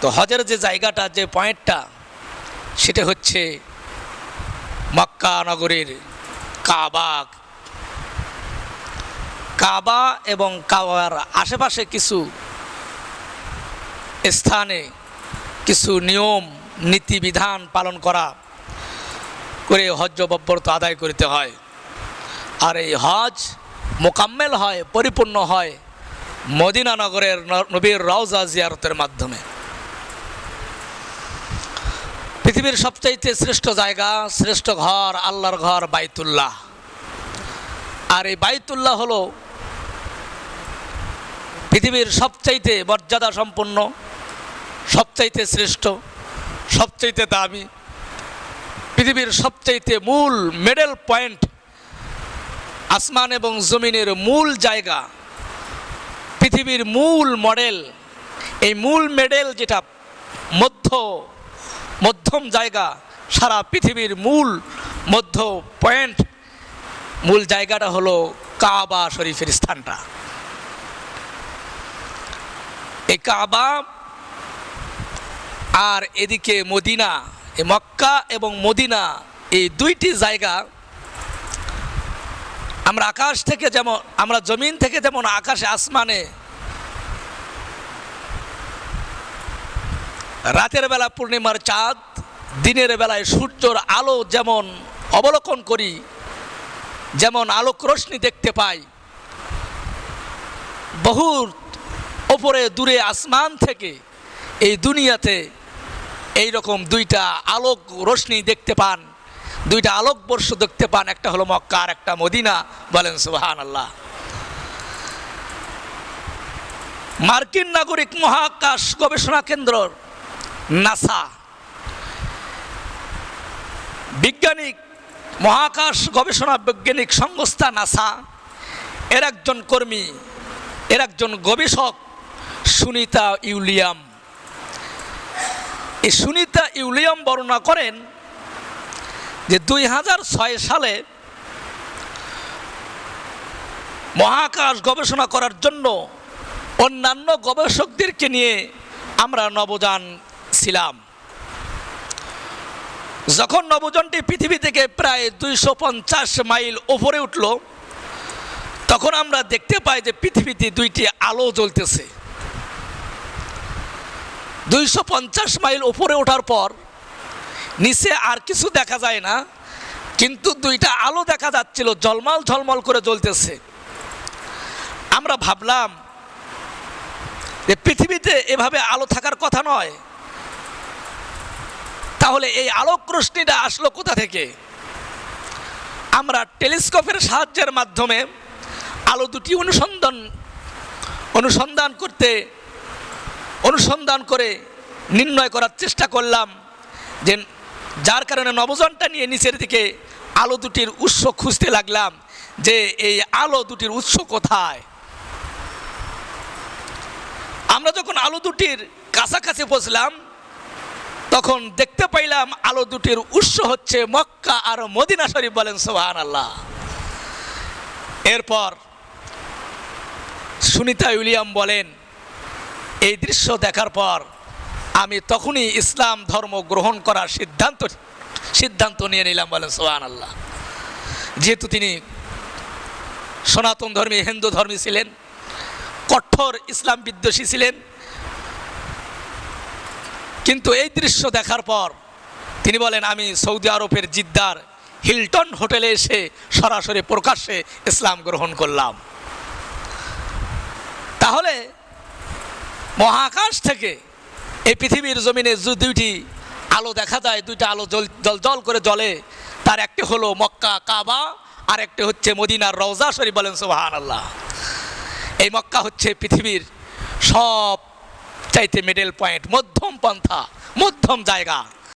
তো হজের যে জায়গাটা, যে পয়েন্টটা, সেটা হচ্ছে মক্কা নগরীর কাবা। কাবা এবং কাবার আশেপাশে কিছু স্থানে কিছু নিয়ম নীতিবিধান পালন করা করে হজ বব্বরত আদায় করতে হয়। আর এই হজ মোকাম্মেল হয়, পরিপূর্ণ হয় মদিনা নগরের নবীর রওজা জিয়ারতের মাধ্যমে। পৃথিবীর সবচাইতে শ্রেষ্ঠ জায়গা, শ্রেষ্ঠ ঘর, আল্লাহর ঘর বাইতুল্লাহ। আর এই বাইতুল্লাহ হলো পৃথিবীর সবচাইতে মর্যাদা সম্পন্ন সবচাইতে শ্রেষ্ঠ, সবচাইতে দামি, পৃথিবীর সবচাইতে মূল মেডেল পয়েন্ট আসমান এবং জমিনের মূল জায়গা, পৃথিবীর মূল মডেল এই মূল মেডেল যেটা মধ্য মধ্যম জায়গা, সারা পৃথিবীর মূল মধ্য পয়েন্ট মূল জায়গাটা হলো কাবা শরীফের স্থানটা। এই কাবা আর এদিকে মদিনা, এ মক্কা এবং মদিনা, এই দুইটি জায়গা আমরা আকাশ থেকে যেমন, আমরা জমিন থেকে যেমন আকাশে আসমানে রাতের বেলা পূর্ণিমার চাঁদ, দিনের বেলায় সূর্যর আলো যেমন অবলোকন করি, যেমন আলোক রশ্মি দেখতে পাই। বহু ওপরে দূরে আসমান থেকে এই দুনিয়াতে এই রকম দুইটা আলোক রশ্মি দেখতে পান, দুইটা আলোকবর্ষ দেখতে পান, একটা হলো মক্কা আর একটা মদিনা, বলেন সুবাহান আল্লাহ মার্কিন নাগরিক মহাকাশ গবেষণা কেন্দ্র নাসা। বিজ্ঞানিক, মহাকাশ গবেষণা বৈজ্ঞানিক সংস্থা নাসা, এর একজন কর্মী, এর একজন গবেষক সুনিতা ইউলিয়াম। এই সুনিতা ইউলিয়াম বর্ণনা করেন যে দুই হাজার ছয় সালে মহাকাশ গবেষণা করার জন্য অন্যান্য গবেষকদেরকে নিয়ে আমরা নবযান ছিলাম যখন নবযানটি পৃথিবী থেকে প্রায় দুইশো পঞ্চাশ মাইল ওপরে উঠল, তখন আমরা দেখতে পাই যে পৃথিবীতে দুইটি আলো জ্বলতেছে। দুইশো পঞ্চাশ মাইল উপরে ওঠার পর নিচে আর কিছু দেখা যায় না, কিন্তু দুইটা আলো দেখা যাচ্ছিল, ঝলমল ঝলমল করে জ্বলতেছে। আমরা ভাবলাম যে পৃথিবীতে এভাবে আলো থাকার কথা নয় তাহলে এই আলোক রশ্মিটা আসলো কোথা থেকে? আমরা টেলিস্কোপের সাহায্যের মাধ্যমে আলো দুটি অনুসন্ধান অনুসন্ধান করতে, অনুসন্ধান করে নির্ণয় করার চেষ্টা করলাম যে যার কারণে নবজনটা নিয়ে নিচের দিকে আলো দুটির উৎস খুঁজতে লাগলাম যে এই আলো দুটির উৎস কোথায়। আমরা যখন আলো দুটির কাছাকাছি বসলাম তখন দেখতে পাইলাম আলো দুটির উৎস হচ্ছে মক্কা আর মদিনা শরীফ বলেন সোহান আল্লাহ এরপর সুনিতা উইলিয়াম বলেন, এই দৃশ্য দেখার পর আমি তখনই ইসলাম ধর্ম গ্রহণ করার সিদ্ধান্ত সিদ্ধান্ত নিয়ে নিলাম বলেন সোহান আল্লাহ যেহেতু তিনি সনাতন ধর্মী, হিন্দু ধর্মী ছিলেন, কঠোর ইসলাম বিদ্বেষী ছিলেন কিন্তু এই দৃশ্য দেখার পর তিনি বলেন, আমি সৌদি আরবের জিদ্দার হিলটন হোটেলে এসে সরাসরি প্রকাশ্যে ইসলাম গ্রহণ করলাম। তাহলে মহাকাশ থেকে এই পৃথিবীর জমিনে যে দুইটি আলো দেখা যায়, দুইটা আলো জল জল জল করে জ্বলে, তার একটি হলো মক্কা, কাবা আর একটি হচ্ছে মদিনার রওজা শরীফ বলেন সুবাহান আল্লাহ এই মক্কা হচ্ছে পৃথিবীর সব চাইতে মিডল পয়েন্ট মধ্যম পন্থা মধ্যম জায়গা।